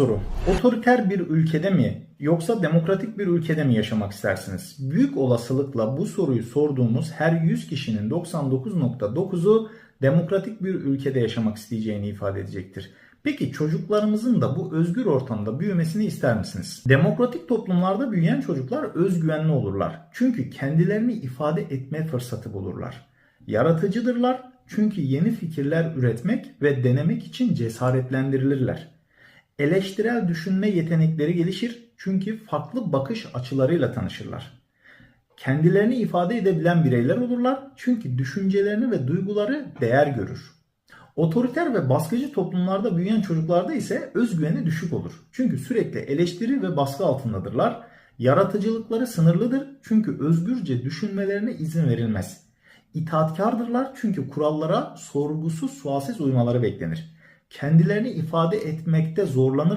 soru. Otoriter bir ülkede mi yoksa demokratik bir ülkede mi yaşamak istersiniz? Büyük olasılıkla bu soruyu sorduğumuz her 100 kişinin 99.9'u demokratik bir ülkede yaşamak isteyeceğini ifade edecektir. Peki çocuklarımızın da bu özgür ortamda büyümesini ister misiniz? Demokratik toplumlarda büyüyen çocuklar özgüvenli olurlar. Çünkü kendilerini ifade etme fırsatı bulurlar. Yaratıcıdırlar çünkü yeni fikirler üretmek ve denemek için cesaretlendirilirler. Eleştirel düşünme yetenekleri gelişir çünkü farklı bakış açılarıyla tanışırlar. Kendilerini ifade edebilen bireyler olurlar çünkü düşüncelerini ve duyguları değer görür. Otoriter ve baskıcı toplumlarda büyüyen çocuklarda ise özgüveni düşük olur. Çünkü sürekli eleştiri ve baskı altındadırlar. Yaratıcılıkları sınırlıdır çünkü özgürce düşünmelerine izin verilmez. İtaatkardırlar çünkü kurallara sorgusuz sualsiz uymaları beklenir. Kendilerini ifade etmekte zorlanır